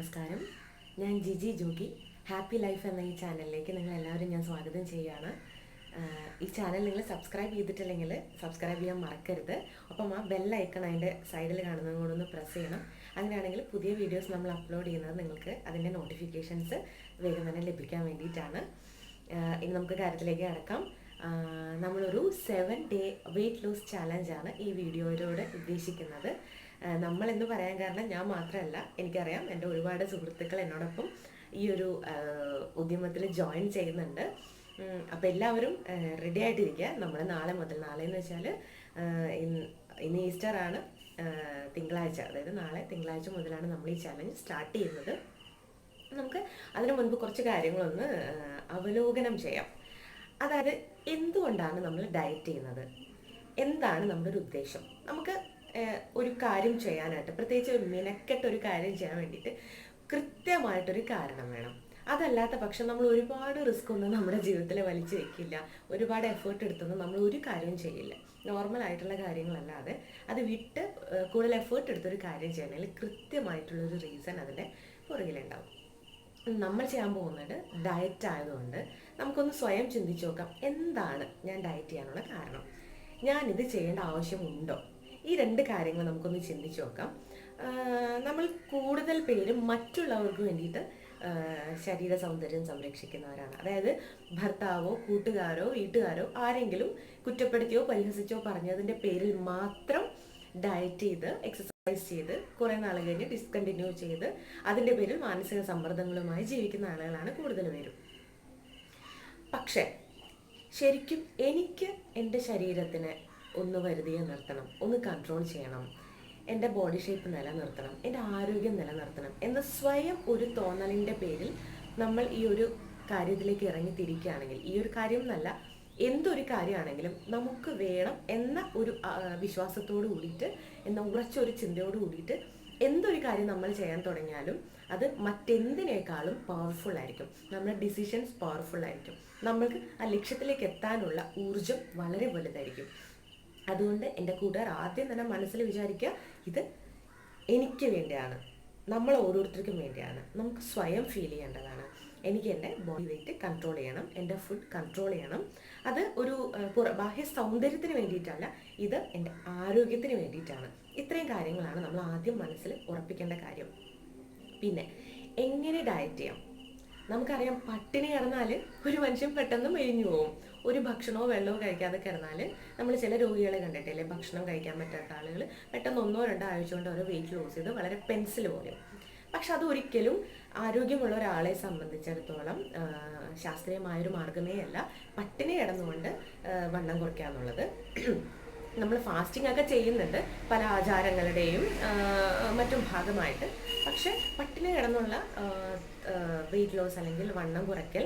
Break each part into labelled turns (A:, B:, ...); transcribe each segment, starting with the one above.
A: നമസ്കാരം. ഞാൻ Jiji Jogi happy life എന്ന ഈ ചാനലിലേക്ക് നിങ്ങൾ എല്ലാവരും ഞാൻ സ്വാഗതം ചെയ്യുകയാണ്. ഈ ചാനൽ നിങ്ങൾ സബ്സ്ക്രൈബ് ചെയ്തിട്ടില്ലെങ്കിൽ സബ്സ്ക്രൈബ് ചെയ്യാൻ മറക്കരുത്. അപ്പം ആ ബെൽ ഐക്കൺ അതിന്റെ സൈഡിൽ കാണുന്നത് കൂടെ ഒന്ന് പ്രസ് ചെയ്യണം. അങ്ങനെയാണെങ്കിൽ പുതിയ വീഡിയോസ് നമ്മൾ അപ്ലോഡ് ചെയ്യുന്നത് നിങ്ങൾക്ക് അതിന്റെ നോട്ടിഫിക്കേഷൻസ് വേഗം തന്നെ ലഭിക്കാൻ വേണ്ടിയിട്ടാണ്. ഇനി നമുക്ക് കാര്യത്തിലേക്ക് കടക്കാം. നമ്മളൊരു സെവൻ ഡേ വെയിറ്റ് ലോസ് ചാലഞ്ചാണ് ഈ വീഡിയോയിലൂടെ ഉദ്ദേശിക്കുന്നത്. നമ്മളെന്ന് പറയാൻ കാരണം ഞാൻ മാത്രമല്ല എനിക്കറിയാം എന്റെ ഒരുപാട് സുഹൃത്തുക്കൾ എന്നോടൊപ്പം ഈ ഒരു ഉദ്യമത്തിൽ ജോയിൻ ചെയ്യുന്നുണ്ട്. അപ്പം എല്ലാവരും റെഡി ആയിട്ടിരിക്കുക. നമ്മൾ നാളെ മുതൽ നാളെ എന്ന് വെച്ചാൽ ഇന്ന് ഈസ്റ്റർ ആണ് തിങ്കളാഴ്ച. അതായത് നാളെ തിങ്കളാഴ്ച മുതലാണ് നമ്മൾ ഈ ചലഞ്ച് സ്റ്റാർട്ട് ചെയ്യുന്നത്. നമുക്ക് അതിനു മുൻപ് കുറച്ച് കാര്യങ്ങളൊന്ന് അവലോകനം ചെയ്യാം. അതായത് എന്തുകൊണ്ടാണ് നമ്മൾ ഡയറ്റ് ചെയ്യുന്നത്? എന്താണ് നമ്മുടെ ഒരു ഉദ്ദേശം? നമുക്ക് ഒരു കാര്യം ചെയ്യാനായിട്ട് പ്രത്യേകിച്ച് ഒരു മിനക്കെട്ട ഒരു കാര്യം ചെയ്യാൻ വേണ്ടിയിട്ട് കൃത്യമായിട്ടൊരു കാരണം വേണം. അതല്ലാത്ത പക്ഷം നമ്മൾ ഒരുപാട് റിസ്ക് ഒന്നും നമ്മുടെ ജീവിതത്തിൽ വലിച്ചു വെക്കില്ല. ഒരുപാട് എഫേർട്ട് എടുത്തൊന്നും നമ്മൾ ഒരു കാര്യവും ചെയ്യില്ല. നോർമൽ ആയിട്ടുള്ള കാര്യങ്ങളല്ലാതെ അത് വിട്ട് കൂടുതൽ എഫേർട്ട് എടുത്തൊരു കാര്യം ചെയ്യണമെങ്കിൽ കൃത്യമായിട്ടുള്ളൊരു റീസൺ അതിന്റെ പുറകിലുണ്ടാവും. നമ്മൾ ചെയ്യാൻ പോകുന്നത് ഡയറ്റ് ആയതുകൊണ്ട് നമുക്കൊന്ന് സ്വയം ചിന്തിച്ചു നോക്കാം. എന്താണ് ഞാൻ ഡയറ്റ് ചെയ്യാനുള്ള കാരണം? ഞാനിത് ചെയ്യേണ്ട ആവശ്യമുണ്ടോ ഈ രണ്ട് കാര്യങ്ങൾ നമുക്കൊന്ന് ചിന്തിച്ചു നോക്കാം. നമ്മൾ കൂടുതൽ പേരും മറ്റുള്ളവർക്ക് വേണ്ടിയിട്ട് ശരീര സൗന്ദര്യം സംരക്ഷിക്കുന്നവരാണ്. അതായത് ഭർത്താവോ കൂട്ടുകാരോ വീട്ടുകാരോ ആരെങ്കിലും കുറ്റപ്പെടുത്തിയോ പരിഹസിച്ചോ പറഞ്ഞതിന്റെ പേരിൽ മാത്രം ഡയറ്റ് ചെയ്ത് എക്സസൈസ് ചെയ്ത് കുറേ നാൾ കഴിഞ്ഞ് ഡിസ്കണ്ടിന്യൂ ചെയ്ത് അതിന്റെ പേരിൽ മാനസിക സമ്മർദ്ദങ്ങളുമായി ജീവിക്കുന്ന ആളുകളാണ് കൂടുതൽ പേരും. പക്ഷേ ശരിക്കും എനിക്ക് എന്റെ ശരീരത്തിനെ ഒന്ന് വരുതിയെ നിർത്തണം ഒന്ന് കൺട്രോൾ ചെയ്യണം. എന്റെ ബോഡി ഷേപ്പ് നിലനിർത്തണം എന്റെ ആരോഗ്യം നിലനിർത്തണം എന്ന സ്വയം ഒരു തോന്നലിന്റെ പേരിൽ നമ്മൾ ഈ ഒരു കാര്യത്തിലേക്ക് ഇറങ്ങി തിരിക്കുകയാണെങ്കിൽ ഈ ഒരു കാര്യം എന്നല്ല എന്തൊരു കാര്യമാണെങ്കിലും നമുക്ക് വേണം എന്ന ഒരു വിശ്വാസത്തോട് കൂടിയിട്ട് എന്ന ഉറച്ചൊരു ചിന്തയോട് കൂടിയിട്ട് എന്തൊരു കാര്യം നമ്മൾ ചെയ്യാൻ തുടങ്ങിയാലും അത് മറ്റെന്തിനേക്കാളും പവർഫുൾ ആയിരിക്കും. നമ്മുടെ ഡിസിഷൻസ് പവർഫുൾ ആയിരിക്കും. നമ്മൾക്ക് ആ ലക്ഷ്യത്തിലേക്ക് എത്താനുള്ള ഊർജം വളരെ വലുതായിരിക്കും. അതുകൊണ്ട് എന്റെ കൂട്ടുകാർ ആദ്യം തന്നെ മനസ്സിൽ വിചാരിക്കുക ഇത് എനിക്ക് വേണ്ടിയാണ്. നമ്മൾ ഓരോരുത്തർക്കും വേണ്ടിയാണ്. നമുക്ക് സ്വയം ഫീൽ ചെയ്യേണ്ടതാണ്. എനിക്ക് എന്റെ ബോഡി വെയിറ്റ് കൺട്രോൾ ചെയ്യണം എന്റെ ഫുഡ് കൺട്രോൾ ചെയ്യണം. അത് ഒരു ബാഹ്യ സൗന്ദര്യത്തിന് വേണ്ടിയിട്ടല്ല ഇത് എന്റെ ആരോഗ്യത്തിന് വേണ്ടിയിട്ടാണ്. ഇത്രയും കാര്യങ്ങളാണ് നമ്മൾ ആദ്യം മനസ്സിൽ ഉറപ്പിക്കേണ്ട കാര്യം. പിന്നെ എങ്ങനെ ഡയറ്റ് ചെയ്യാം? നമുക്കറിയാം പട്ടിണി കിടന്നാൽ ഒരു മനുഷ്യൻ പെട്ടെന്ന് മെലിഞ്ഞു പോകും ഒരു ഭക്ഷണമോ വെള്ളമോ കഴിക്കാതെ കിടന്നാൽ നമ്മൾ ചില രോഗികളെ കണ്ടിട്ടില്ലേ? ഭക്ഷണം കഴിക്കാൻ പറ്റാത്ത ആളുകൾ പെട്ടെന്ന് ഒന്നോ രണ്ടോ ആഴ്ച കൊണ്ട് അവർ വെയിറ്റ് ലോസ് ചെയ്ത് വളരെ പെൻസിൽ പോലെ പക്ഷെ അത് ഒരിക്കലും ആരോഗ്യമുള്ള ഒരാളെ സംബന്ധിച്ചിടത്തോളം ശാസ്ത്രീയമായൊരു മാർഗമേ അല്ല. പട്ടിണി കിടന്നുകൊണ്ട് വണ്ണം കുറയ്ക്കുക എന്നുള്ളത് നമ്മൾ ഫാസ്റ്റിംഗ് ഒക്കെ ചെയ്യുന്നുണ്ട്. പല ആചാരങ്ങളുടെയും മറ്റും ഭാഗമായിട്ട്. പക്ഷെ പട്ടിണി കിടന്നുള്ള വെയിറ്റ് ലോസ് അല്ലെങ്കിൽ വണ്ണം കുറയ്ക്കൽ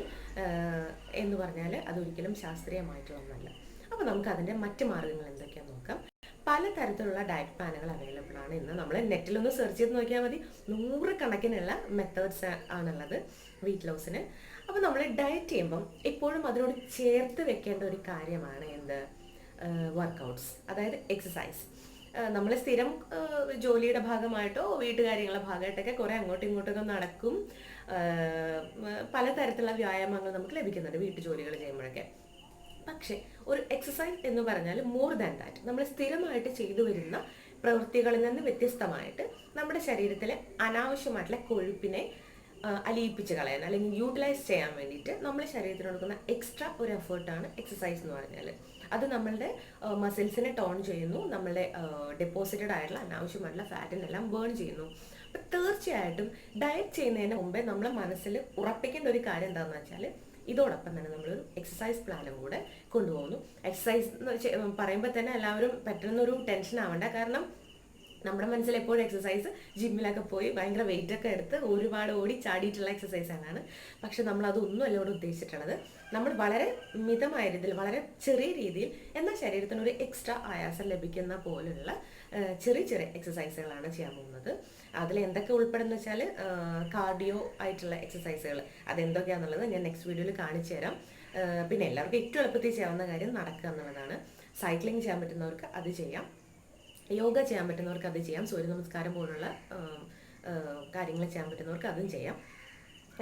A: എന്ന് പറഞ്ഞാൽ അതൊരിക്കലും ശാസ്ത്രീയമായിട്ടുള്ള ഒന്നല്ല. അപ്പോൾ നമുക്ക് അതിന്റെ മറ്റ് മാർഗങ്ങൾ എന്തൊക്കെയാണെന്ന് നോക്കാം. പലതരത്തിലുള്ള ഡയറ്റ് പ്ലാനുകൾ അവൈലബിൾ ആണ്. ഇന്ന് നമ്മൾ നെറ്റിലൊന്ന് സെർച്ച് ചെയ്ത് നോക്കിയാൽ മതി. നൂറുകണക്കിനുള്ള മെത്തേഡ്സ് ആണുള്ളത് വെയിറ്റ് ലോസിന് അപ്പോൾ നമ്മൾ ഡയറ്റ് ചെയ്യുമ്പം എപ്പോഴും അതിനോട് ചേർത്ത് വെക്കേണ്ട ഒരു കാര്യമാണ് എന്ത്? വർക്കൗട്ട്സ് അതായത് എക്സസൈസ് നമ്മൾ സ്ഥിരം ജോലിയുടെ ഭാഗമായിട്ടോ വീട്ടുകാര്യങ്ങളുടെ ഭാഗമായിട്ടൊക്കെ കുറേ അങ്ങോട്ടും ഇങ്ങോട്ടൊക്കെ നടക്കും. പലതരത്തിലുള്ള വ്യായാമങ്ങൾ നമുക്ക് ലഭിക്കുന്നുണ്ട് വീട്ടു ജോലികൾ ചെയ്യുമ്പോഴൊക്കെ. പക്ഷേ ഒരു എക്സസൈസ് എന്ന് പറഞ്ഞാൽ മോർ ദാൻ ദാറ്റ് നമ്മൾ സ്ഥിരമായിട്ട് ചെയ്തു വരുന്ന പ്രവൃത്തികളിൽ നിന്ന് വ്യത്യസ്തമായിട്ട് നമ്മുടെ ശരീരത്തിലെ അനാവശ്യമായിട്ടുള്ള കൊഴുപ്പിനെ അലിയിപ്പിച്ച് കളയാൻ അല്ലെങ്കിൽ യൂട്ടിലൈസ് ചെയ്യാൻ വേണ്ടിയിട്ട് നമ്മുടെ ശരീരത്തിന് കൊടുക്കുന്ന എക്സ്ട്രാ ഒരു എഫേർട്ടാണ് എക്സസൈസ് എന്ന് പറഞ്ഞാൽ അത് നമ്മളുടെ മസിൽസിനെ ടോൺ ചെയ്യുന്നു നമ്മളുടെ ഡെപ്പോസിറ്റഡ് ആയിട്ടുള്ള അനാവശ്യമായിട്ടുള്ള ഫാറ്റിനെല്ലാം ബേൺ ചെയ്യുന്നു. അപ്പം തീർച്ചയായിട്ടും ഡയറ്റ് ചെയ്യുന്നതിന് മുമ്പേ നമ്മളെ മനസ്സിൽ ഉറപ്പിക്കേണ്ട ഒരു കാര്യം എന്താണെന്ന് വെച്ചാൽ ഇതോടൊപ്പം തന്നെ നമ്മളൊരു എക്സസൈസ് പ്ലാനും കൂടെ കൊണ്ടുപോകുന്നു. എക്സസൈസ് എന്ന് പറയുമ്പോൾ തന്നെ എല്ലാവരും പറ്റുന്നൊരു ടെൻഷൻ ആവണ്ട. കാരണം നമ്മുടെ മനസ്സിൽ എപ്പോഴും എക്സസൈസ് ജിമ്മിലൊക്കെ പോയി ഭയങ്കര വെയിറ്റ് ഒക്കെ എടുത്ത് ഒരുപാട് ഓടി ചാടിയിട്ടുള്ള എക്സസൈസ് ആണ് പക്ഷെ നമ്മൾ അതൊന്നും അല്ല ഇവിടെ ഉദ്ദേശിച്ചിട്ടുള്ളത്. നമ്മൾ വളരെ മിതമായ രീതിയിൽ വളരെ ചെറിയ രീതിയിൽ എന്നാൽ ശരീരത്തിന് ഒരു എക്സ്ട്രാ ആയാസം ലഭിക്കുന്ന പോലുള്ള ചെറിയ ചെറിയ എക്സസൈസുകളാണ് ചെയ്യാൻ പോകുന്നത്. അതിൽ എന്തൊക്കെ ഉൾപ്പെടുന്ന വെച്ചാൽ കാർഡിയോ ആയിട്ടുള്ള എക്സസൈസുകൾ അതെന്തൊക്കെയാണെന്നുള്ളത് ഞാൻ നെക്സ്റ്റ് വീഡിയോയിൽ കാണിച്ചു തരാം. പിന്നെ എല്ലാവർക്കും ഏറ്റവും എളുപ്പത്തിൽ ചെയ്യാവുന്ന കാര്യം നടക്കുക എന്നുള്ളതാണ്. സൈക്ലിംഗ് ചെയ്യാൻ പറ്റുന്നവർക്ക് അത് ചെയ്യാം. യോഗ ചെയ്യാൻ പറ്റുന്നവർക്ക് അത് ചെയ്യാം. സൂര്യ നമസ്കാരം പോലുള്ള കാര്യങ്ങൾ ചെയ്യാൻ പറ്റുന്നവർക്ക് അതും ചെയ്യാം.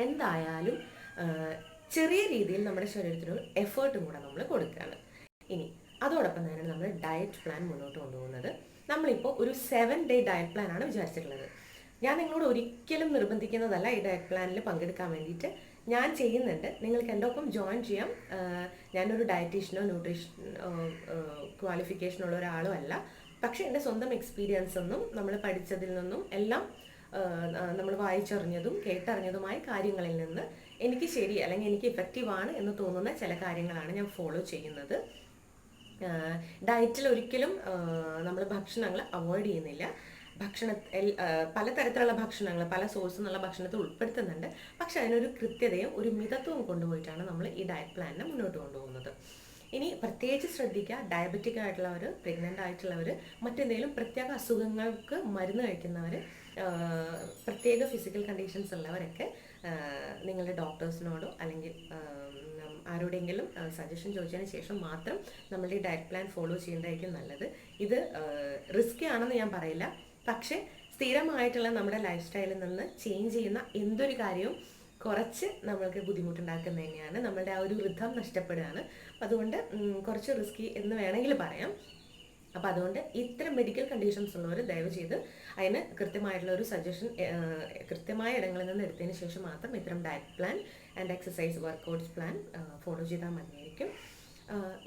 A: എന്തായാലും ചെറിയ രീതിയിൽ നമ്മുടെ ശരീരത്തിനൊരു എഫേർട്ടും കൂടെ നമ്മൾ കൊടുക്കുകയാണ്. ഇനി അതോടൊപ്പം തന്നെയാണ് നമ്മൾ ഡയറ്റ് പ്ലാൻ മുന്നോട്ട് കൊണ്ടുപോകുന്നത്. നമ്മളിപ്പോൾ ഒരു സെവൻ ഡേ ഡയറ്റ് പ്ലാൻ ആണ് വിചാരിച്ചിട്ടുള്ളത്. ഞാൻ നിങ്ങളോട് ഒരിക്കലും നിർബന്ധിക്കുന്നതല്ല ഈ ഡയറ്റ് പ്ലാനിൽ പങ്കെടുക്കാൻ വേണ്ടിയിട്ട്. ഞാൻ ചെയ്യുന്നുണ്ട്. നിങ്ങൾക്ക് എന്റെ ഒപ്പം ജോയിൻ ചെയ്യാം ഞാനൊരു ഡയറ്റീഷ്യനോ ന്യൂട്രീഷൻ ക്വാളിഫിക്കേഷനോ ഉള്ള ഒരാളും അല്ല. പക്ഷേ എന്റെ സ്വന്തം എക്സ്പീരിയൻസ് ഒന്നും നമ്മൾ പഠിച്ചതിൽ നിന്നും എല്ലാം നമ്മൾ വായിച്ചറിഞ്ഞതും കേട്ടറിഞ്ഞതുമായ കാര്യങ്ങളിൽ നിന്ന് എനിക്ക് ശരി അല്ലെങ്കിൽ എനിക്ക് ഇഫക്റ്റീവ് ആണ് എന്ന് തോന്നുന്ന ചില കാര്യങ്ങളാണ് ഞാൻ ഫോളോ ചെയ്യുന്നത്. ഡയറ്റിൽ ഒരിക്കലും നമ്മൾ ഭക്ഷണങ്ങൾ അവോയ്ഡ് ചെയ്യുന്നില്ല. ഭക്ഷണ പലതരത്തിലുള്ള ഭക്ഷണങ്ങൾ പല സോഴ്സിൽ നിന്നുള്ള ഭക്ഷണത്തിൽ ഉൾപ്പെടുത്തുന്നുണ്ട്. പക്ഷെ അതിനൊരു കൃത്യതയും ഒരു മിതത്വവും കൊണ്ടുപോയിട്ടാണ് നമ്മൾ ഈ ഡയറ്റ് പ്ലാനിനെ മുന്നോട്ട് കൊണ്ടുപോകുന്നത്. ഇനി പ്രത്യേകിച്ച് ശ്രദ്ധിക്കുക ഡയബറ്റിക് ആയിട്ടുള്ളവർ പ്രഗ്നന്റ് ആയിട്ടുള്ളവർ മറ്റെന്തെങ്കിലും പ്രത്യേക അസുഖങ്ങൾക്ക് മരുന്ന് കഴിക്കുന്നവർ പ്രത്യേക ഫിസിക്കൽ കണ്ടീഷൻസ് ഉള്ളവരൊക്കെ നിങ്ങളുടെ ഡോക്ടേഴ്സിനോടോ അല്ലെങ്കിൽ ആരോടെങ്കിലും സജഷൻ ചോദിച്ചതിന് ശേഷം മാത്രം നമ്മളുടെ ഈ ഡയറ്റ് പ്ലാൻ ഫോളോ ചെയ്യുന്നതായിരിക്കും നല്ലത്. ഇത് റിസ്കി ആണെന്ന് ഞാൻ പറയില്ല. പക്ഷേ സ്ഥിരമായിട്ടുള്ള നമ്മുടെ ലൈഫ് സ്റ്റൈലിൽ നിന്ന് ചേഞ്ച് ചെയ്യുന്ന എന്തൊരു കാര്യവും കുറച്ച് നമ്മൾക്ക് ബുദ്ധിമുട്ടുണ്ടാക്കുന്നത് തന്നെയാണ്. നമ്മളുടെ ആ ഒരു വൃദ്ധം നഷ്ടപ്പെടുകയാണ്. അപ്പം അതുകൊണ്ട് കുറച്ച് റിസ്കി എന്ന് വേണമെങ്കിൽ പറയാം. അപ്പം അതുകൊണ്ട് ഇത്തരം മെഡിക്കൽ കണ്ടീഷൻസ് ഉള്ളവർ ദയവ് ചെയ്ത് അതിന് കൃത്യമായിട്ടുള്ള ഒരു സജഷൻ കൃത്യമായ ഇടങ്ങളിൽ നിന്ന് എടുത്തതിന് ശേഷം മാത്രം ഇത്തരം diet plan and exercise workouts plan follow ചെയ്താൽ മതിയായിരിക്കും.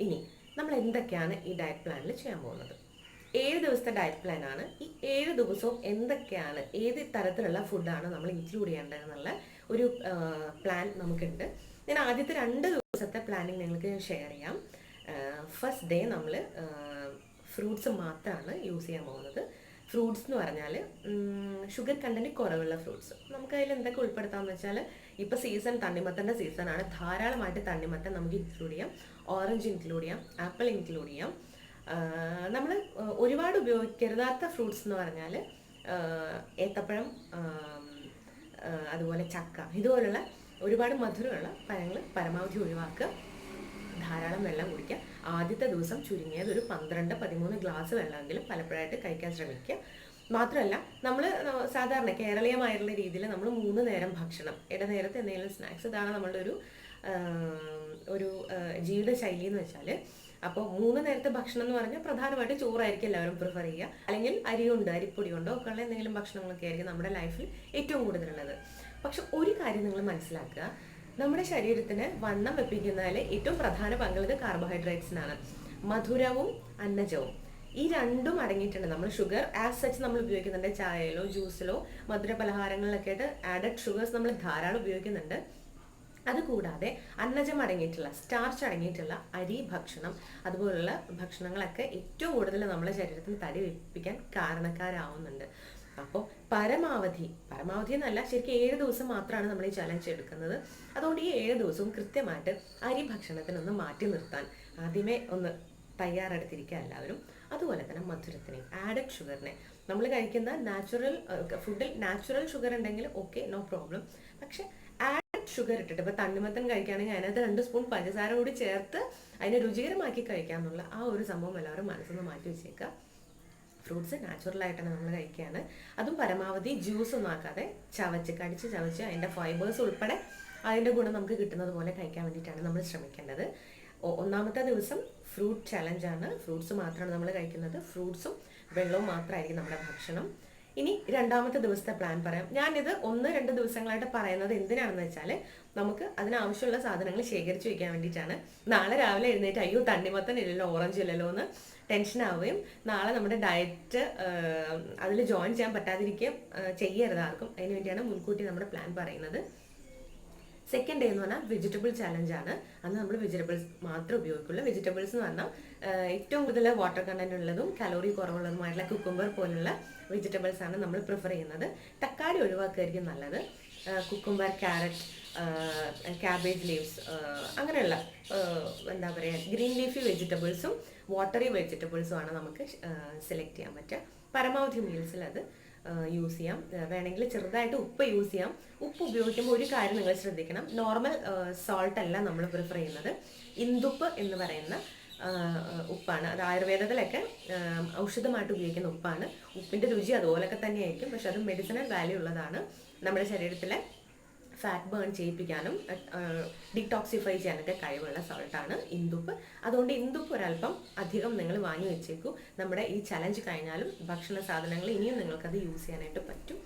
A: ഇനി നമ്മൾ എന്തൊക്കെയാണ് ഈ ഡയറ്റ് പ്ലാനിൽ ചെയ്യാൻ പോകുന്നത്? ഏഴ് ദിവസത്തെ ഡയറ്റ് പ്ലാൻ ആണ്. ഈ ഏഴ് ദിവസവും എന്തൊക്കെയാണ് ഏത് തരത്തിലുള്ള ഫുഡാണ് നമ്മൾ ഇൻക്ലൂഡ് ചെയ്യേണ്ടതെന്നുള്ള ഒരു പ്ലാൻ നമുക്കുണ്ട്. ഞാൻ ആദ്യത്തെ രണ്ട് ദിവസത്തെ പ്ലാനിങ് നിങ്ങൾക്ക് ഷെയർ ചെയ്യാം. ഫസ്റ്റ് ഡേ നമ്മൾ ഫ്രൂട്ട്സ് മാത്രമാണ് യൂസ് ചെയ്യാൻ പോകുന്നത്. ഫ്രൂട്ട്സ് എന്ന് പറഞ്ഞാൽ ഷുഗർ കണ്ടന്റ് കുറവുള്ള ഫ്രൂട്ട്സ് നമുക്ക് അതിൽ എന്തൊക്കെ ഉൾപ്പെടുത്താമെന്ന് വെച്ചാൽ ഇപ്പോൾ സീസൺ തണ്ണിമത്തന്റെ സീസണാണ് ധാരാളമായിട്ട് തണ്ണിമത്തൻ നമുക്ക് ഇൻക്ലൂഡ് ചെയ്യാം. ഓറഞ്ച് ഇൻക്ലൂഡ് ചെയ്യാം. ആപ്പിൾ ഇൻക്ലൂഡ് ചെയ്യാം. നമ്മൾ ഒരുപാട് ഉപയോഗിക്കരുതാത്ത ഫ്രൂട്ട്സ് എന്ന് പറഞ്ഞാൽ ഏത്തപ്പഴം അതുപോലെ ചക്ക ഇതുപോലുള്ള ഒരുപാട് മധുരമുള്ള പഴങ്ങൾ പരമാവധി ഒഴിവാക്കുക. ധാരാളം വെള്ളം കുടിക്കുക. ആദ്യത്തെ ദിവസം ചുരുങ്ങിയത് ഒരു പന്ത്രണ്ട് പതിമൂന്ന് ഗ്ലാസ് വെള്ളമെങ്കിലും പലപ്പോഴായിട്ട് കഴിക്കാൻ ശ്രമിക്കുക. മാത്രമല്ല നമ്മൾ സാധാരണ കേരളീയമായിട്ടുള്ള രീതിയിൽ നമ്മൾ മൂന്ന് നേരം ഭക്ഷണം ഇടനേരത്തെ എന്തെങ്കിലും സ്നാക്സ് ഇതാണ് നമ്മളുടെ ഒരു ഒരു ജീവിതശൈലി എന്ന് വെച്ചാൽ അപ്പോൾ മൂന്ന് നേരത്തെ ഭക്ഷണം എന്ന് പറഞ്ഞാൽ പ്രധാനമായിട്ട് ചോറായിരിക്കും എല്ലാവരും പ്രിഫർ ചെയ്യുക. അല്ലെങ്കിൽ അരിയുണ്ട് അരിപ്പൊടി കൊണ്ടോ ഒക്കെ ഉള്ള എന്തെങ്കിലും ഭക്ഷണങ്ങളൊക്കെ ആയിരിക്കും നമ്മുടെ ലൈഫിൽ ഏറ്റവും കൂടുതലുള്ളത്. പക്ഷെ ഒരു കാര്യം നിങ്ങൾ മനസ്സിലാക്കുക. നമ്മുടെ ശരീരത്തിന് വണ്ണം വെപ്പിക്കുന്നതിൽ ഏറ്റവും പ്രധാന പങ്കുള്ളത് കാർബോഹൈഡ്രേറ്റ്സിനാണ് മധുരവും അന്നജവും. ഈ രണ്ടും അടങ്ങിയിട്ടുണ്ട്. നമ്മൾ ഷുഗർ ആസ് സച്ച് നമ്മൾ ഉപയോഗിക്കുന്നുണ്ട്. ചായയിലോ ജ്യൂസിലോ മധുര പലഹാരങ്ങളിലൊക്കെ ആയിട്ട് ആഡഡ് ഷുഗേഴ്സ് നമ്മൾ ധാരാളം ഉപയോഗിക്കുന്നുണ്ട്. അതുകൂടാതെ അന്നജം അടങ്ങിയിട്ടുള്ള സ്റ്റാർച്ച് അടങ്ങിയിട്ടുള്ള അരി ഭക്ഷണം അതുപോലുള്ള ഭക്ഷണങ്ങളൊക്കെ ഏറ്റവും കൂടുതൽ നമ്മുടെ ശരീരത്തിൽ തടി വെപ്പിക്കാൻ കാരണക്കാരാവുന്നുണ്ട്. അപ്പോൾ പരമാവധി പരമാവധി എന്നല്ല ശരിക്കും ഏഴ് ദിവസം മാത്രമാണ് നമ്മൾ ഈ ചലഞ്ച് എടുക്കുന്നത്. അതുകൊണ്ട് ഈ ഏഴ് ദിവസവും കൃത്യമായിട്ട് അരി ഭക്ഷണത്തിനൊന്ന് മാറ്റി നിർത്താൻ ആദ്യമേ ഒന്ന് തയ്യാറെടുത്തിരിക്കുക എല്ലാവരും. അതുപോലെ തന്നെ മധുരത്തിനെ ആഡഡ് ഷുഗറിനെ നമ്മൾ കഴിക്കുന്ന നാച്ചുറൽ ഫുഡിൽ നാച്ചുറൽ ഷുഗർ ഉണ്ടെങ്കിൽ ഓക്കെ നോ പ്രോബ്ലം പക്ഷെ ഷുഗർ ഇട്ടിട്ട്. ഇപ്പോൾ തണ്ണിമത്തൻ കഴിക്കുകയാണെങ്കിൽ അതിനകത്ത് രണ്ട് സ്പൂൺ പഞ്ചസാര കൂടി ചേർത്ത് അതിനെ രുചികരമാക്കി കഴിക്കാന്നുള്ള ആ ഒരു സംഭവം എല്ലാവരും മനസ്സിൽ നിന്ന് മാറ്റി വെച്ചേക്കാം ഫ്രൂട്ട്സ് നാച്ചുറലായിട്ടാണ് നമ്മൾ കഴിക്കുകയാണ്. അതും പരമാവധി ജ്യൂസ് ഒന്നും ആക്കാതെ ചവച്ച് കടിച്ച് ചവച്ച് അതിന്റെ ഫൈബേഴ്സ് ഉൾപ്പെടെ അതിന്റെ ഗുണം നമുക്ക് കിട്ടുന്നത് പോലെ കഴിക്കാൻ വേണ്ടിയിട്ടാണ് നമ്മൾ ശ്രമിക്കേണ്ടത്. ഒന്നാമത്തെ ദിവസം ഫ്രൂട്ട് ചലഞ്ചാണ് ഫ്രൂട്ട്സ് മാത്രമാണ് നമ്മൾ കഴിക്കുന്നത്. ഫ്രൂട്ട്സും വെള്ളവും മാത്രമായിരിക്കും നമ്മുടെ ഭക്ഷണം. ഇനി രണ്ടാമത്തെ ദിവസത്തെ പ്ലാൻ പറയാം. ഞാനിത് ഒന്ന് രണ്ട് ദിവസങ്ങളായിട്ട് പറയുന്നത് എന്തിനാണെന്ന് വെച്ചാൽ നമുക്ക് അതിനാവശ്യമുള്ള സാധനങ്ങൾ ശേഖരിച്ചു വെക്കാൻ വേണ്ടിയിട്ടാണ്. നാളെ രാവിലെ എഴുന്നേറ്റ് അയ്യോ തണ്ണിമത്തൻ ഇല്ലല്ലോ ഓറഞ്ച് ഇല്ലല്ലോ എന്ന് ടെൻഷൻ ആവുകയും നാളെ നമ്മുടെ ഡയറ്റ് അതിൽ ജോയിൻ ചെയ്യാൻ പറ്റാതിരിക്കുകയും ചെയ്യരുത് ആർക്കും. അതിന് വേണ്ടിയാണ് മുൻകൂട്ടി നമ്മുടെ പ്ലാൻ പറയുന്നത്. സെക്കൻഡ് ഡേ എന്ന് പറഞ്ഞാൽ വെജിറ്റബിൾ ചലഞ്ച് ആണ്. അന്ന് നമ്മൾ വെജിറ്റബിൾസ് മാത്രമേ ഉപയോഗിക്കുള്ളൂ. വെജിറ്റബിൾസ് എന്ന് പറഞ്ഞാൽ ഏറ്റവും കൂടുതൽ വാട്ടർ കണ്ടന്റ് ഉള്ളതും കലോറി കുറവുള്ളതുമായിട്ടുള്ള കുക്കുംബർ പോലുള്ള വെജിറ്റബിൾസ് ആണ് നമ്മൾ പ്രിഫർ ചെയ്യുന്നത്. തക്കാളി ഒഴിവാക്കുകയായിരിക്കും നല്ലത്. കുക്കുംബർ ക്യാരറ്റ് ക്യാബേജ് ലീവ്സ് അങ്ങനെയുള്ള എന്താ പറയുക ഗ്രീൻ ലീഫി വെജിറ്റബിൾസും വാട്ടറി വെജിറ്റബിൾസും ആണ് നമുക്ക് സെലക്ട് ചെയ്യാൻ പറ്റുക. പരമാവധി മീൽസിൽ അത് യൂസ് ചെയ്യാം. വേണമെങ്കിൽ ചെറുതായിട്ട് ഉപ്പ് യൂസ് ചെയ്യാം. ഉപ്പ് ഉപയോഗിക്കുമ്പോൾ ഒരു കാര്യം നിങ്ങൾ ശ്രദ്ധിക്കണം. നോർമൽ സോൾട്ട് അല്ല നമ്മൾ പ്രിഫർ ചെയ്യുന്നത്. ഇന്ദുപ്പ് എന്ന് പറയുന്ന ഉപ്പാണ്. അത് ആയുർവേദത്തിലൊക്കെ ഔഷധമായിട്ട് ഉപയോഗിക്കുന്ന ഉപ്പാണ്. ഉപ്പിന്റെ രുചി അതുപോലൊക്കെ തന്നെയായിരിക്കും. പക്ഷെ അത് മെഡിസിനൽ വാല്യൂ ഉള്ളതാണ്. നമ്മുടെ ശരീരത്തിലെ ഫാറ്റ് ബേൺ ചെയ്യിപ്പിക്കാനും ഡിറ്റോക്സിഫൈ ചെയ്യാനൊക്കെ കഴിവുള്ള സോൾട്ടാണ് ഇന്ദുപ്പ്. അതുകൊണ്ട് ഇന്ദുപ്പ് ഒരല്പം അധികം നിങ്ങൾ വാങ്ങി വെച്ചേക്കൂ. നമ്മുടെ ഈ ചലഞ്ച് കഴിഞ്ഞാലും ഭക്ഷണ സാധനങ്ങൾ ഇനിയും നിങ്ങൾക്കത് യൂസ് ചെയ്യാനായിട്ട് പറ്റും.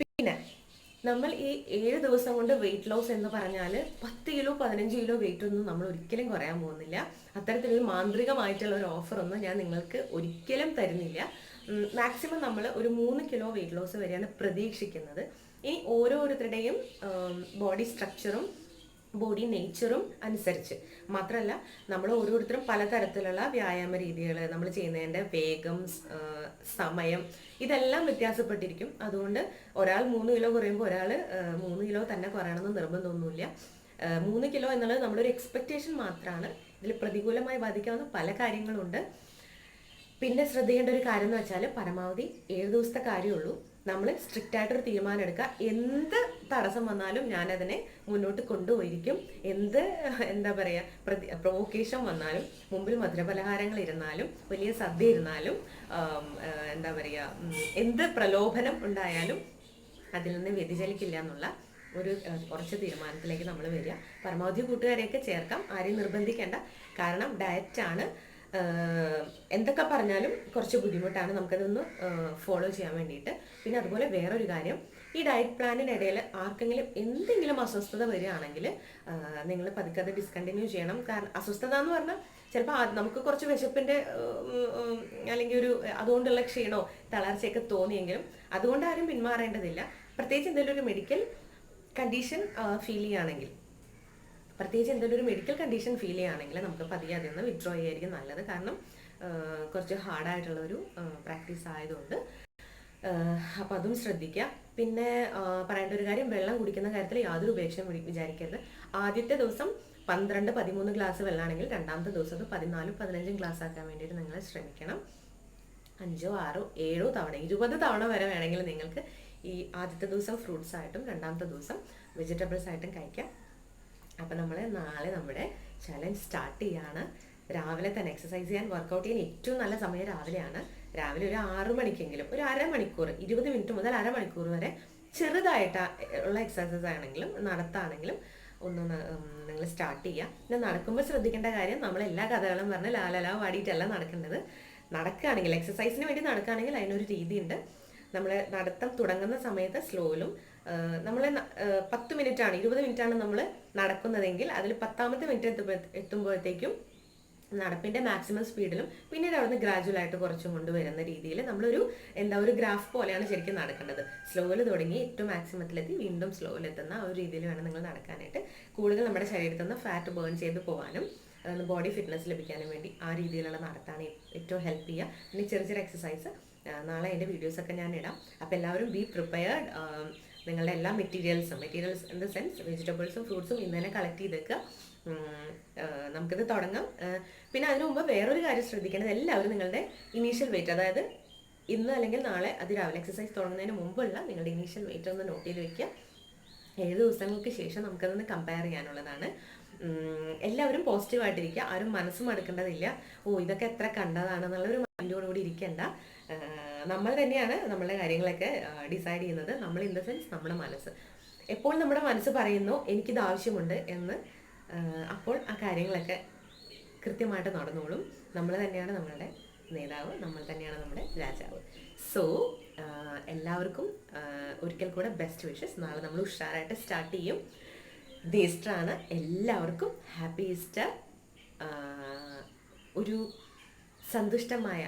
A: പിന്നെ നമ്മൾ ഈ ഏഴ് ദിവസം കൊണ്ട് വെയിറ്റ് ലോസ് എന്ന് പറഞ്ഞാൽ പത്ത് കിലോ പതിനഞ്ച് കിലോ വെയിറ്റ് ഒന്നും നമ്മൾ ഒരിക്കലും കുറയാൻ പോകുന്നില്ല. അത്തരത്തിലൊരു മാന്ത്രികമായിട്ടുള്ള ഒരു ഓഫർ ഒന്നും ഞാൻ നിങ്ങൾക്ക് ഒരിക്കലും തരുന്നില്ല. മാക്സിമം നമ്മൾ ഒരു മൂന്ന് കിലോ വെയിറ്റ് ലോസ് വരെയാണ് പ്രതീക്ഷിക്കുന്നത്. ഇനി ഓരോരുത്തരുടെയും ബോഡി സ്ട്രക്ചറും ബോഡി നേച്ചറും അനുസരിച്ച്. മാത്രമല്ല നമ്മൾ ഓരോരുത്തരും പലതരത്തിലുള്ള വ്യായാമ രീതികൾ നമ്മൾ ചെയ്യുന്നതിന്റെ വേഗം സമയം ഇതെല്ലാം വ്യത്യാസപ്പെട്ടിരിക്കും. അതുകൊണ്ട് ഒരാൾ മൂന്ന് കിലോ കുറയുമ്പോൾ ഒരാൾ മൂന്ന് കിലോ തന്നെ കുറയണമെന്ന് നിർബന്ധമൊന്നുമില്ല. മൂന്ന് കിലോ എന്നുള്ളത് നമ്മുടെ ഒരു എക്സ്പെക്റ്റേഷൻ മാത്രമാണ് ഇതിൽ പ്രതികൂലമായി ബാധിക്കാവുന്ന പല കാര്യങ്ങളുണ്ട്. പിന്നെ ശ്രദ്ധിക്കേണ്ട ഒരു കാര്യം എന്ന് വെച്ചാൽ പരമാവധി ഏഴ് ദിവസത്തെ കാര്യമുള്ളൂ നമ്മൾ സ്ട്രിക്റ്റ് ആയിട്ടൊരു തീരുമാനം എടുക്കുക എന്ത് തടസ്സം വന്നാലും ഞാനതിനെ മുന്നോട്ട് കൊണ്ടുപോയിരിക്കും. എന്ത് എന്താ പറയുക പ്രതി പ്രൊവോക്കേഷൻ വന്നാലും മുമ്പിൽ മധുരപലഹാരങ്ങൾ ഇരുന്നാലും വലിയ സദ്യ ഇരുന്നാലും എന്താ പറയുക എന്ത് പ്രലോഭനം ഉണ്ടായാലും അതിൽ നിന്ന് വ്യതിചലിക്കില്ല എന്നുള്ള ഒരു കുറച്ച് തീരുമാനത്തിലേക്ക് നമ്മൾ വരിക. പരമാവധി കൂട്ടുകാരെയൊക്കെ ചേർക്കാം. ആരെയും നിർബന്ധിക്കേണ്ട. കാരണം ഡയറ്റാണ് എന്തൊക്കെ പറഞ്ഞാലും കുറച്ച് ബുദ്ധിമുട്ടാണ് നമുക്കതൊന്ന് ഫോളോ ചെയ്യാൻ വേണ്ടിയിട്ട്. പിന്നെ അതുപോലെ വേറൊരു കാര്യം ഈ ഡയറ്റ് പ്ലാനിനിടയിൽ ആർക്കെങ്കിലും എന്തെങ്കിലും അസ്വസ്ഥത വരികയാണെങ്കിൽ നിങ്ങൾ പതുക്കെ അത് ഡിസ്കണ്ടിന്യൂ ചെയ്യണം. കാരണം അസ്വസ്ഥത എന്ന് പറഞ്ഞാൽ ചിലപ്പോൾ നമുക്ക് കുറച്ച് വിശപ്പിന്റെ അല്ലെങ്കിൽ ഒരു അതുകൊണ്ടുള്ള ക്ഷീണോ തളർച്ചയൊക്കെ തോന്നിയെങ്കിലും അതുകൊണ്ട് ആരും പിന്മാറേണ്ടതില്ല. പ്രത്യേകിച്ച് എന്തെങ്കിലും ഒരു മെഡിക്കൽ കണ്ടീഷൻ ഫീൽ ചെയ്യുകയാണെങ്കിൽ. പ്രത്യേകിച്ച് എന്തെങ്കിലും ഒരു മെഡിക്കൽ കണ്ടീഷൻ ഫീൽ ചെയ്യുകയാണെങ്കിൽ നമുക്ക് പതിയെ അതിൽ നിന്ന് വിഡ്രോ ചെയ്യായിരിക്കും നല്ലത്. കാരണം കുറച്ച് ഹാർഡായിട്ടുള്ള ഒരു പ്രാക്ടീസ് ആയതുകൊണ്ട്. അപ്പം അതും ശ്രദ്ധിക്കുക. പിന്നെ പറയേണ്ട ഒരു കാര്യം വെള്ളം കുടിക്കുന്ന കാര്യത്തിൽ യാതൊരു ഉപേക്ഷയും വിചാരിക്കരുത്. ആദ്യത്തെ ദിവസം പന്ത്രണ്ട് പതിമൂന്ന് ഗ്ലാസ് വെള്ളമാണെങ്കിൽ രണ്ടാമത്തെ ദിവസം അത് പതിനാലും പതിനഞ്ചും ഗ്ലാസ് ആക്കാൻ വേണ്ടിയിട്ട് നിങ്ങൾ ശ്രമിക്കണം. അഞ്ചോ ആറോ ഏഴോ തവണ ഇരുപത് തവണ വരെ വേണമെങ്കിൽ നിങ്ങൾക്ക് ഈ ആദ്യത്തെ ദിവസം ഫ്രൂട്ട്സ് ആയിട്ടും രണ്ടാമത്തെ ദിവസം വെജിറ്റബിൾസ് ആയിട്ടും കഴിക്കാം. അപ്പം നമ്മൾ നാളെ നമ്മുടെ ചലഞ്ച് സ്റ്റാർട്ട് ചെയ്യാണ്. രാവിലെ തന്നെ എക്സസൈസ് ചെയ്യാൻ വർക്കൗട്ട് ചെയ്യാൻ ഏറ്റവും നല്ല സമയം രാവിലെയാണ്. രാവിലെ ഒരു ആറു മണിക്കെങ്കിലും ഒരു അരമണിക്കൂർ ഇരുപത് മിനിറ്റ് മുതൽ അരമണിക്കൂർ വരെ ചെറുതായിട്ട് ഉള്ള എക്സസൈസ് ആണെങ്കിലും നടത്താണെങ്കിലും ഒന്ന് നിങ്ങൾ സ്റ്റാർട്ട് ചെയ്യുക പിന്നെ നടക്കുമ്പോൾ ശ്രദ്ധിക്കേണ്ട കാര്യം നമ്മൾ എല്ലാ കഥകളും പറഞ്ഞ് ലാലലാ പാടിയിട്ടല്ല നടക്കേണ്ടത് നടക്കുകയാണെങ്കിൽ എക്സസൈസിന് വേണ്ടി നടക്കുകയാണെങ്കിൽ അതിനൊരു രീതിയുണ്ട്. നമ്മൾ നടത്തം തുടങ്ങുന്ന സമയത്ത് സ്ലോയിലും നമ്മൾ പത്ത് മിനിറ്റ് ആണ് ഇരുപത് മിനിറ്റ് ആണ് നമ്മൾ നടക്കുന്നതെങ്കിൽ അതിൽ പത്താമത്തെ മിനിറ്റ് എത്തുമ്പോ എത്തുമ്പോഴത്തേക്കും നടപ്പിന്റെ മാക്സിമം സ്പീഡിലും പിന്നീട് അവിടുന്ന് ഗ്രാജുവൽ ആയിട്ട് കുറച്ചും കൊണ്ടുവരുന്ന രീതിയിൽ നമ്മളൊരു എന്താ ഒരു ഗ്രാഫ് പോലെയാണ് ശരിക്കും നടക്കേണ്ടത്. സ്ലോയിൽ തുടങ്ങി ഏറ്റവും മാക്സിമത്തിലെത്തി വീണ്ടും സ്ലോയിൽ എത്തുന്ന ഒരു രീതിയിൽ വേണം നിങ്ങൾ നടക്കാനായിട്ട്. കൂടുതൽ നമ്മുടെ ശരീരത്തിൽ നിന്ന് ഫാറ്റ് ബേൺ ചെയ്ത് പോകാനും ബോഡി ഫിറ്റ്നസ് ലഭിക്കാനും വേണ്ടി ആ രീതിയിലുള്ള നടത്താണ് ഏറ്റവും ഹെൽപ്പ് ചെയ്യുക. പിന്നെ ചെറിയ ചെറിയ എക്സസൈസ് നാളെ എന്റെ വീഡിയോസൊക്കെ ഞാൻ ഇടാം. അപ്പോൾ എല്ലാവരും ബി പ്രിപ്പയർഡ് നിങ്ങളുടെ എല്ലാ മെറ്റീരിയൽസും മെറ്റീരിയൽസ് ഇൻ ദ സെൻസ് വെജിറ്റബിൾസും ഫ്രൂട്ട്സും ഇന്ന് തന്നെ കളക്ട് ചെയ്തേക്കുക ഉം, നമുക്കിത് തുടങ്ങാം. പിന്നെ അതിനു മുമ്പ് വേറൊരു കാര്യം ശ്രദ്ധിക്കേണ്ടത് എല്ലാവരും നിങ്ങളുടെ ഇനീഷ്യൽ വെയിറ്റ് അതായത് ഇന്ന് അല്ലെങ്കിൽ നാളെ അതിരാവിലെ എക്സസൈസ് തുടങ്ങുന്നതിന് മുമ്പുള്ള നിങ്ങളുടെ ഇനീഷ്യൽ വെയിറ്റ് ഒന്ന് നോട്ട് ചെയ്ത് വെക്കുക ഏഴ് ദിവസങ്ങൾക്ക് ശേഷം നമുക്കതൊന്ന് കമ്പയർ ചെയ്യാനുള്ളതാണ്. എല്ലാവരും പോസിറ്റീവായിട്ടിരിക്കുക ആരും മനസ്സ് മടുക്കേണ്ടതില്ല. ഓ ഇതൊക്കെ എത്ര കണ്ടതാണെന്നുള്ളൊരു മൈൻഡോടുകൂടി ഇരിക്കേണ്ട. നമ്മൾ തന്നെയാണ് നമ്മളുടെ കാര്യങ്ങളൊക്കെ ഡിസൈഡ് ചെയ്യുന്നത്. നമ്മൾ ഇൻ ദ സെൻസ് നമ്മുടെ മനസ്സ്. എപ്പോൾ നമ്മുടെ മനസ്സ് പറയുന്നു എനിക്കിത് ആവശ്യമുണ്ട് എന്ന് അപ്പോൾ ആ കാര്യങ്ങളൊക്കെ കൃത്യമായിട്ട് നടന്നോളും. നമ്മൾ തന്നെയാണ് നമ്മളുടെ നേതാവ് നമ്മൾ തന്നെയാണ് നമ്മുടെ രാജാവ്. സോ എല്ലാവർക്കും ഒരിക്കൽ കൂടെ ബെസ്റ്റ് വിഷസ് നാളെ നമ്മൾ ഉഷാറായിട്ട് സ്റ്റാർട്ട് ചെയ്യും. ഈസ്റ്ററാണ് എല്ലാവർക്കും ഹാപ്പി ഈസ്റ്റർ ഒരു സന്തുഷ്ടമായ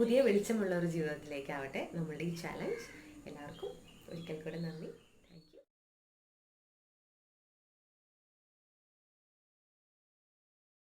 A: പുതിയ വെളിച്ചമുള്ള ഒരു ജീവിതത്തിലേക്കാവട്ടെ നമ്മളുടെ ഈ ചാലഞ്ച് എല്ലാവർക്കും ഒരിക്കൽ കൂടെ നന്ദി.